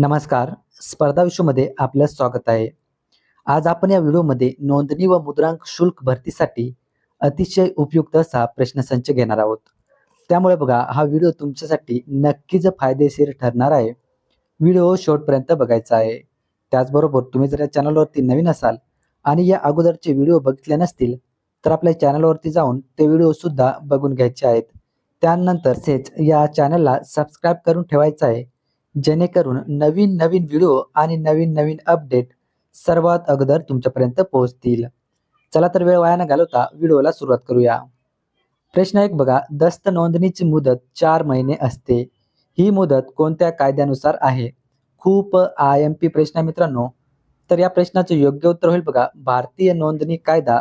नमस्कार. स्पर्धा विश्वमध्ये आपलं स्वागत आहे. आज आपण या व्हिडिओमध्ये नोंदणी व मुद्रांक शुल्क भरतीसाठी अतिशय उपयुक्त असा प्रश्नसंच घेणार आहोत. त्यामुळे बघा हा व्हिडिओ तुमच्यासाठी नक्कीच फायदेशीर ठरणार आहे. व्हिडिओ शेवटपर्यंत बघायचा आहे. त्याचबरोबर तुम्ही जर या चॅनलवरती नवीन असाल आणि या अगोदरचे व्हिडिओ बघितले नसतील तर आपल्या चॅनलवरती जाऊन ते व्हिडिओसुद्धा बघून घ्यायचे आहेत. त्यानंतर तसेच या चॅनलला सबस्क्राईब करून ठेवायचं आहे. जेणेकरून नवीन नवीन व्हिडिओ आणि नवीन नवीन अपडेट सर्वात अगोदर तुमच्यापर्यंत पोहोचतील. चला तर वेळ वाया न घालवता व्हिडिओला सुरुवात करूया. प्रश्न एक बघा दस्त नोंदणीची मुदत चार महिने असते. ही मुदत कोणत्या कायद्यानुसार आहे? खूप आय एम पी प्रश्न मित्रांनो. तर या प्रश्नाचं योग्य उत्तर होईल बघा. भारतीय नोंदणी कायदा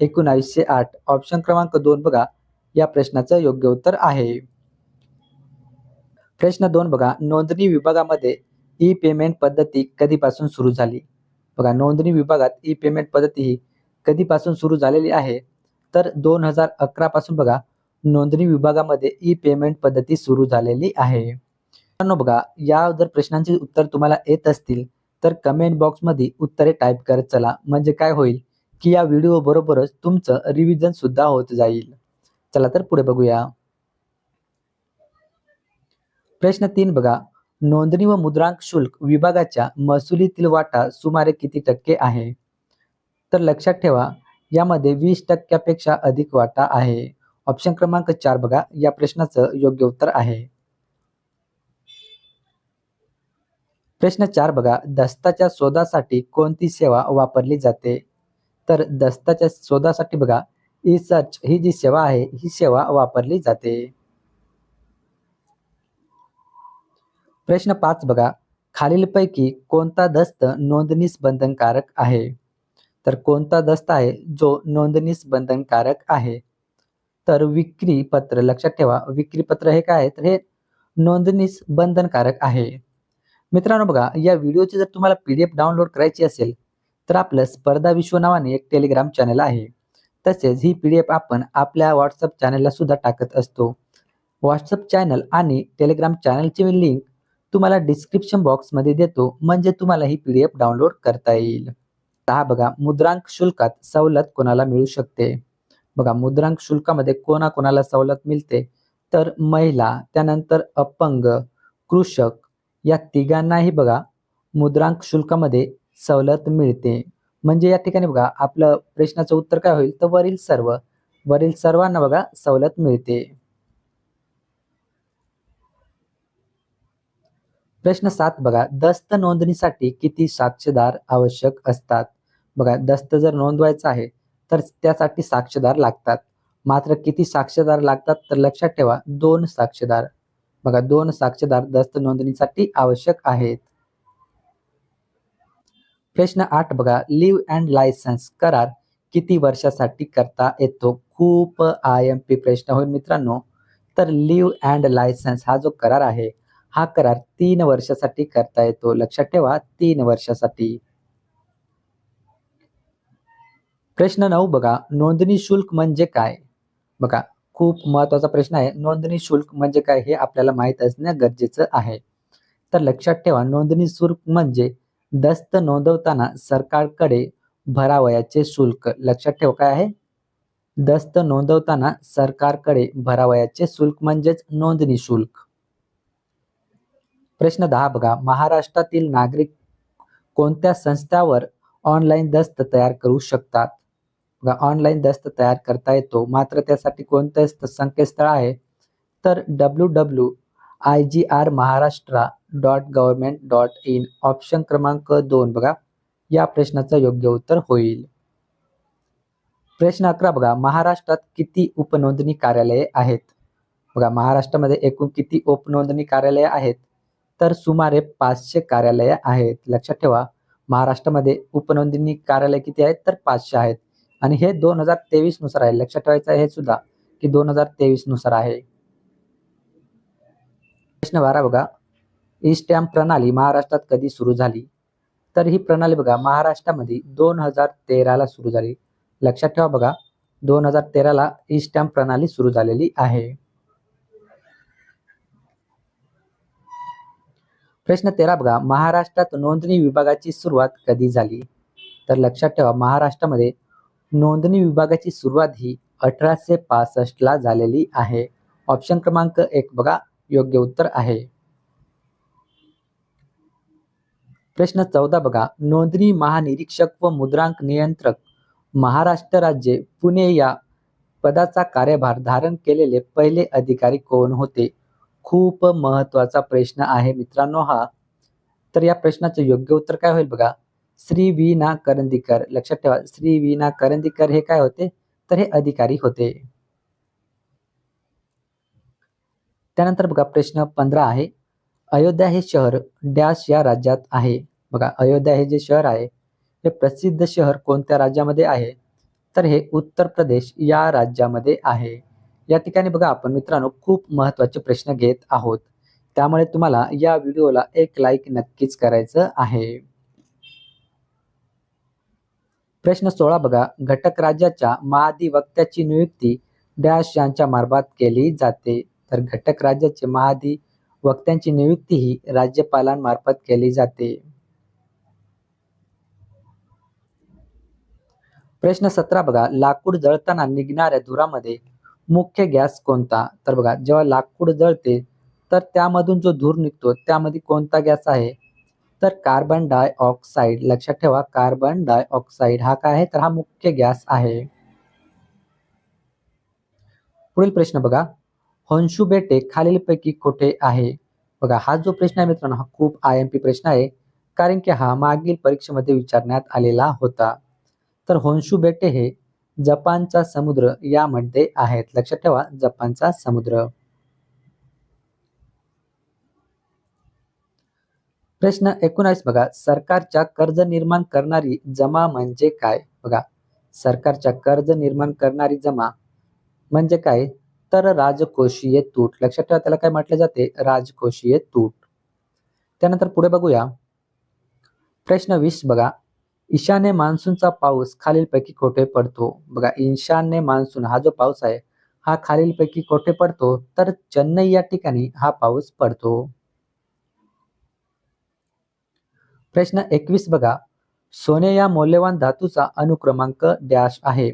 एकोणावीसशे आठ ऑप्शन क्रमांक दोन बघा. या प्रश्नाचं योग्य उत्तर आहे. प्रश्न दोन बघा. नोंदणी विभागामध्ये ई पेमेंट पद्धती कधीपासून सुरू झाली? बघा नोंदणी विभागात ई पेमेंट पद्धती ही कधीपासून सुरू झालेली आहे? तर दोन हजार अकरा पासून बघा नोंदणी विभागामध्ये ई पेमेंट पद्धती सुरू झालेली आहे. बघा या जर प्रश्नांची उत्तर तुम्हाला येत असतील तर कमेंट बॉक्समध्ये उत्तरे टाईप करत चला. म्हणजे काय होईल? की या व्हिडिओ बरोबरच तुमचं रिव्हिजन सुद्धा होत जाईल. चला तर पुढे बघूया. प्रश्न तीन बघा. नोंदणी व मुद्रांक शुल्क विभागाच्या महसुलीतील वाटा सुमारे किती टक्के आहे? तर लक्षात ठेवा यामध्ये वीस टक्क्यापेक्षा अधिक वाटा आहे. ऑप्शन क्रमांक चार बघा या प्रश्नाचं योग्य उत्तर आहे. प्रश्न चार बघा दस्ताच्या शोधासाठी कोणती सेवा वापरली जाते? तर दस्ताच्या शोधासाठी बघा ई सर्च ही जी सेवा आहे ही सेवा वापरली जाते. प्रश्न पाच बघा. खालीलपैकी कोणता दस्त नोंदणीस बंधनकारक आहे? तर कोणता दस्त आहे? जो नोंदणीस बंधनकारक आहे. तर विक्री पत्र लक्षात ठेवा. विक्री पत्र हे काय तर हे नोंदणीस बंधनकारक आहे. मित्रांनो बघा या व्हिडिओची जर तुम्हाला पी डी एफ डाउनलोड करायची असेल तर आपलं स्पर्धा विश्व नावाने एक टेलिग्राम चॅनल आहे. तसेच ही पी डी एफ आपण आपल्या व्हॉट्सअप चॅनलला सुद्धा टाकत असतो. व्हॉट्सअप चॅनल आणि टेलिग्राम चॅनलची लिंक तुम्हाला डिस्क्रिप्शन बॉक्समध्ये देतो म्हणजे तुम्हाला ही पी डी एफ डाउनलोड करता येईल. हा बघा मुद्रांक शुल्कात सवलत कोणाला मिळू शकते? बघा मुद्रांक शुल्कामध्ये कोणाकोणाला सवलत मिळते? तर महिला त्यानंतर अपंग कृषक या तिघांनाही बघा मुद्रांक शुल्कामध्ये सवलत मिळते. म्हणजे या ठिकाणी बघा आपलं प्रश्नाचं उत्तर काय होईल? तर वरील सर्व वरील सर्वांना बघा सवलत मिळते. प्रश्न सात बघा दस्त नोंदणीसाठी किती साक्षीदार आवश्यक असतात? बघा दस्त जर नोंदवायचा आहे तर त्यासाठी साक्षीदार लागतात. मात्र किती साक्षीदार लागतात तर लक्षात ठेवा दोन साक्षीदार. बघा दोन साक्षीदार दस्त नोंदणीसाठी आवश्यक आहेत. प्रश्न आठ बघा लिव्ह अँड लायसन्स करार किती वर्षासाठी करता येतो? खूप आय एम पी प्रश्न होईल मित्रांनो. तर लिव्ह अँड लायसन्स हा जो करार आहे हा करार तीन वर्षासाठी करता येतो. लक्षात ठेवा तीन वर्षासाठी. प्रश्न नऊ बघा नोंदणी शुल्क म्हणजे काय? बघा खूप महत्त्वाचा प्रश्न आहे. नोंदणी शुल्क म्हणजे काय हे आपल्याला माहीत असणं गरजेचं आहे. तर लक्षात ठेवा नोंदणी शुल्क म्हणजे दस्त नोंदवताना सरकारकडे भरावयाचे शुल्क. लक्षात ठेवा काय आहे? दस्त नोंदवताना सरकारकडे भरावयाचे शुल्क म्हणजेच नोंदणी शुल्क. प्रश्न दहा बघा. महाराष्ट्रातील नागरिक कोणत्या संस्थावर ऑनलाईन दस्त तयार करू शकतात? बघा ऑनलाईन दस्त तयार करता येतो. मात्र त्यासाठी कोणतं संकेतस्थळ आहे? तर W W I G R Maharashtra dot government dot in option क्रमांक दोन बघा. या प्रश्नाचं योग्य उत्तर होईल. प्रश्न अकरा बघा. महाराष्ट्रात किती उपनोंदणी कार्यालये आहेत? बघा महाराष्ट्रामध्ये एकूण किती उपनोंदणी कार्यालये आहेत? तर सुमारे पाचशे कार्यालये आहेत. लक्षात ठेवा महाराष्ट्रामध्ये उपनोंदणी कार्यालय किती आहेत? तर पाचशे आहेत. आणि हे दोन हजार तेवीसनुसार आहे. लक्षात ठेवायचं आहे हे सुद्धा की दोन हजार तेवीसनुसार आहे. प्रश्न बारा बघा. ई स्टॅम्प प्रणाली महाराष्ट्रात कधी सुरू झाली? तर ही प्रणाली बघा महाराष्ट्रामध्ये दोन हजार तेराला सुरू झाली. लक्षात ठेवा बघा दोन हजार तेराला ई स्टॅम्प प्रणाली सुरू झालेली आहे. प्रश्न तेरा बघा. महाराष्ट्रात नोंदणी विभागाची सुरुवात कधी झाली? तर लक्षात ठेवा महाराष्ट्रामध्ये नोंदणी विभागाची सुरुवात ही अठराशे पासष्टला झालेली आहे. ऑप्शन क्रमांक एक बघा. योग्य उत्तर आहे. प्रश्न चौदा बघा. नोंदणी महानिरीक्षक व मुद्रांक नियंत्रक महाराष्ट्र राज्य पुणे या पदाचा कार्यभार धारण केलेले पहिले अधिकारी कोण होते? खूप महत्त्वाचा प्रश्न आहे मित्रांनो हा. तर या प्रश्नाचं योग्य उत्तर काय होईल बघा? श्री वी ना करंदीकर. लक्षात ठेवा श्री वी ना करंदीकर हे काय होते? तर हे अधिकारी होते. त्यानंतर बघा प्रश्न पंधरा आहे. अयोध्या हे शहर डॅश या राज्यात आहे. बघा अयोध्या हे जे शहर आहे हे प्रसिद्ध शहर कोणत्या राज्यामध्ये आहे? तर हे उत्तर प्रदेश या राज्यामध्ये आहे. या ठिकाणी बघा आपण मित्रांनो खूप महत्त्वाचे प्रश्न घेत आहोत. त्यामुळे तुम्हाला या व्हिडिओला एक लाईक नक्कीच करायचं आहे. प्रश्न सोळा बघा. घटक राज्याच्या महाधिवक्त्याची नियुक्ती डॅश यांच्या मार्फत केली जाते. तर घटक राज्याचे महाधिवक्त्यांची नियुक्ती ही राज्यपालांमार्फत केली जाते. प्रश्न सतरा बघा. लाकूड जळताना निघणाऱ्या धुरामध्ये मुख्य गॅस कोणता? तर बघा जेव्हा लाकूड जळते तर त्यामधून जो धूर निघतो त्यामध्ये कोणता गॅस आहे? तर कार्बन डायऑक्साईड. लक्षात ठेवा कार्बन डायऑक्साईड हा काय आहे? तर हा मुख्य गॅस आहे. पुढील प्रश्न बघा. होन्शू बेटे खालीलपैकी कुठे आहे? बघा हा जो प्रश्न आहे मित्रांनो हा खूप आय एम पी प्रश्न आहे कारण की हा मागील परीक्षेमध्ये विचारण्यात आलेला होता. तर होन्शू बेटे हे जपानचा समुद्र यामध्ये आहेत. लक्षात ठेवा जपानचा समुद्र. प्रश्न एकोणास बघा. सरकारच्या कर्ज निर्माण करणारी जमा म्हणजे काय? बघा. सरकारच्या कर्ज निर्माण करणारी जमा म्हणजे काय? तर राजकोषीय तूट. लक्षात ठेवा त्याला काय म्हटले जाते? राजकोषीय तूट. त्यानंतर पुढे बघूया. प्रश्न वीस बघा. ईशान्य मान्सूनचा पाऊस खालीलपैकी कोठे पडतो? बघा ईशान्य मान्सून हा जो पाऊस आहे हा खालीलपैकी कोठे पडतो? तर चेन्नई या ठिकाणी हा पाऊस पडतो. प्रश्न एकवीस बघा. सोने या मौल्यवान धातूचा अनुक्रमांक डॅश आहे.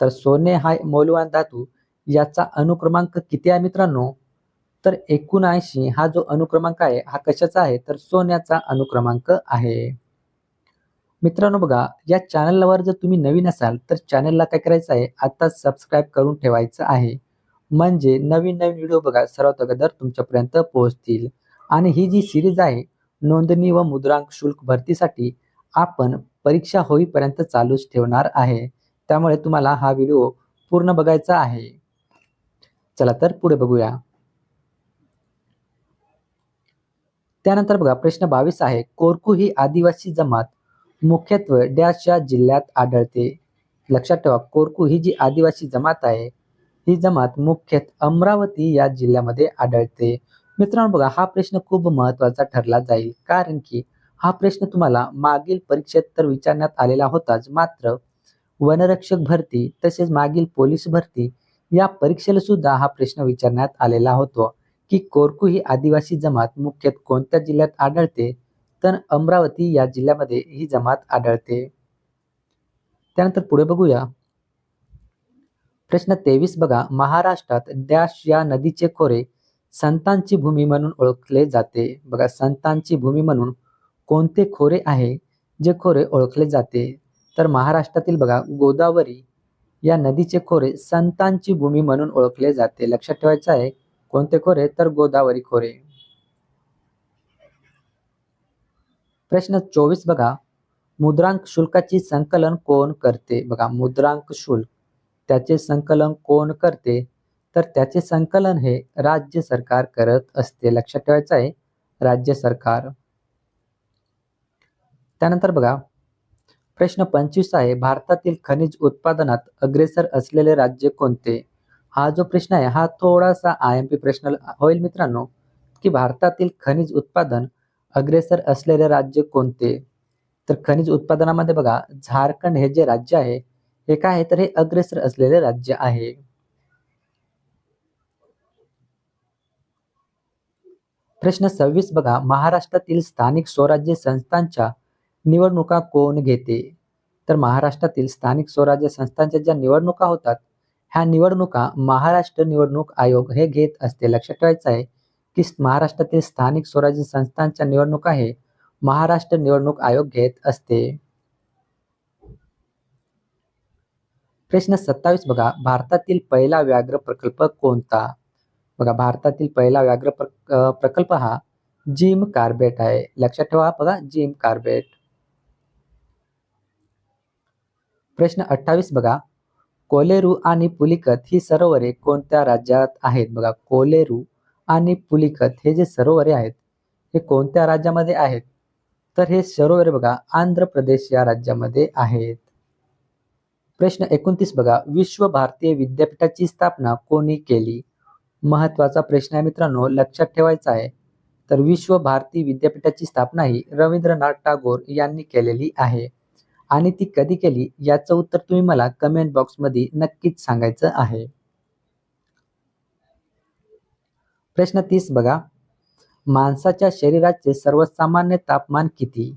तर सोने हा मौल्यवान धातू याचा अनुक्रमांक किती आहे मित्रांनो? तर एकोणऐंशी हा जो अनुक्रमांक आहे हा कशाचा आहे? तर सोन्याचा अनुक्रमांक आहे. मित्रांनो बघा या चॅनलवर जर तुम्ही नवीन असाल तर चॅनलला काय करायचं आहे आता सबस्क्राईब करून ठेवायचं आहे. म्हणजे नवीन नवीन व्हिडिओ बघा सर्वात अगोदर तुमच्यापर्यंत पोहोचतील. आणि ही जी सिरीज आहे नोंदणी व मुद्रांक शुल्क भरतीसाठी आपण परीक्षा होईपर्यंत चालूच ठेवणार आहे. त्यामुळे तुम्हाला हा व्हिडिओ पूर्ण बघायचा आहे. चला तर पुढे बघूया. त्यानंतर बघा प्रश्न बावीस आहे कोरकू ही आदिवासी जमात मुख्यत्वे डॅश या जिल्ह्यात आढळते. लक्षात ठेवा कोरकू ही जी आदिवासी जमात आहे ही जमात मुख्यतः अमरावती या जिल्ह्यामध्ये आढळते. मित्रांनो बघा हा प्रश्न खूप महत्त्वाचा ठरला जाईल कारण की हा प्रश्न तुम्हाला मागील परीक्षेत तर विचारण्यात आलेला होताच मात्र वनरक्षक भरती तसेच मागील पोलीस भरती या परीक्षेला सुद्धा हा प्रश्न विचारण्यात आलेला होतो की कोरकू ही आदिवासी जमात मुख्यतः कोणत्या जिल्ह्यात आढळते? तर अमरावती या जिल्ह्यामध्ये ही जमात आढळते. त्यानंतर पुढे बघूया. प्रश्न तेवीस बघा. महाराष्ट्रात डॅश या नदीचे खोरे संतांची भूमी म्हणून ओळखले जाते. बघा संतांची भूमी म्हणून कोणते खोरे आहे जे खोरे ओळखले जाते? तर महाराष्ट्रातील बघा गोदावरी या नदीचे खोरे संतांची भूमी म्हणून ओळखले जाते. लक्षात ठेवायचं आहे कोणते खोरे? तर गोदावरी खोरे. प्रश्न चोवीस बघा. मुद्रांक शुल्काची संकलन कोण करते? बघा मुद्रांक शुल्क. त्याचे संकलन कोण करते? तर त्याचे संकलन हे राज्य सरकार करत असते. लक्षात ठेवायचं आहे राज्य सरकार. त्यानंतर बघा प्रश्न पंचवीस आहे भारतातील खनिज उत्पादनात अग्रेसर असलेले राज्य कोणते? हा जो प्रश्न आहे हा थोडासा आय एम पी प्रश्न होईल मित्रांनो की भारतातील खनिज उत्पादन अग्रेसर असलेले राज्य कोणते? तर खनिज उत्पादनामध्ये बघा झारखंड हे जे राज्य आहे हे काय आहे? तर हे अग्रेसर असलेले राज्य आहे. प्रश्न सव्वीस बघा महाराष्ट्रातील स्थानिक स्वराज्य संस्थांच्या निवडणुका कोण घेते? तर महाराष्ट्रातील स्थानिक स्वराज्य संस्थांच्या ज्या निवडणुका होतात ह्या निवडणुका महाराष्ट्र निवडणूक आयोग हे घेत असते. लक्षात ठेवायचं आहे की महाराष्ट्रातील स्थानिक स्वराज्य संस्थांच्या निवडणुका हे महाराष्ट्र निवडणूक आयोग घेत असते. प्रश्न सत्तावीस बघा. भारतातील पहिला व्याघ्र प्रकल्प कोणता? बघा भारतातील पहिला व्याघ्र प्रकल्प हा जिम कार्बेट आहे. लक्षात ठेवा बघा जिम कार्बेट. प्रश्न अठ्ठावीस बघा. कोलेरू आणि पुलिकत ही सरोवरे कोणत्या राज्यात आहेत? बघा कोलेरू आणि पुलिकत हे जे सरोवरे आहेत हे कोणत्या राज्यामध्ये आहेत? तर हे सरोवरे बघा आंध्र प्रदेश या राज्यामध्ये आहेत. प्रश्न एकोणतीस बघा विश्व भारतीय विद्यापीठाची स्थापना कोणी केली? महत्त्वाचा प्रश्न आहे मित्रांनो लक्षात ठेवायचा आहे. तर विश्व भारती विद्यापीठाची स्थापना ही रवींद्रनाथ टागोर यांनी केलेली आहे. आणि ती कधी केली? याचं उत्तर तुम्ही मला कमेंट बॉक्समध्ये नक्कीच सांगायचं आहे. प्रश्न तीस बघा. माणसाच्या शरीराचे सर्वसामान्य तापमान किती?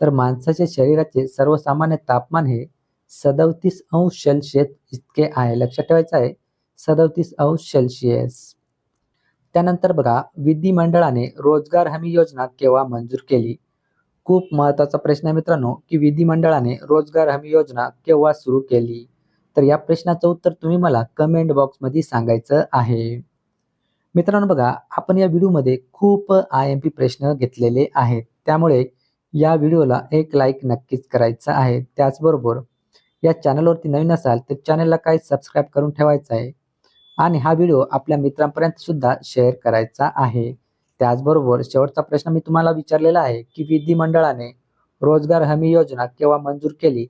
तर माणसाच्या शरीराचे सर्वसामान्य तापमान हे सदोतीस अंश सेल्सिअस इतके आहे. लक्षात ठेवायचं आहे. सदोतीस अंश सेल्सिअस. त्यानंतर बघा विधिमंडळाने रोजगार हमी योजना केव्हा मंजूर केली? खूप महत्त्वाचा प्रश्न आहे मित्रांनो की विधिमंडळाने रोजगार हमी योजना केव्हा सुरू केली? तर या प्रश्नाचं उत्तर तुम्ही मला कमेंट बॉक्समध्ये सांगायचं आहे. मित्रांनो बघा आपण या व्हिडिओमध्ये खूप आय एम पी प्रश्न घेतलेले आहेत. त्यामुळे या व्हिडिओला एक लाईक नक्कीच करायचा आहे. त्याचबरोबर या चॅनलवरती नवीन असाल तर चॅनलला काय सबस्क्राईब करून ठेवायचं आहे. आणि हा व्हिडिओ आपल्या मित्रांपर्यंत सुद्धा शेअर करायचा आहे. त्याचबरोबर शेवटचा प्रश्न मी तुम्हाला विचारलेला आहे की विधिमंडळाने रोजगार हमी योजना केव्हा मंजूर केली?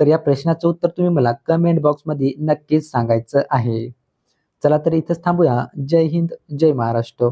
तर या प्रश्नाचं उत्तर तुम्ही मला कमेंट बॉक्समध्ये नक्कीच सांगायचं आहे. चला तर इथंच थांबूया. जय हिंद जय महाराष्ट्र.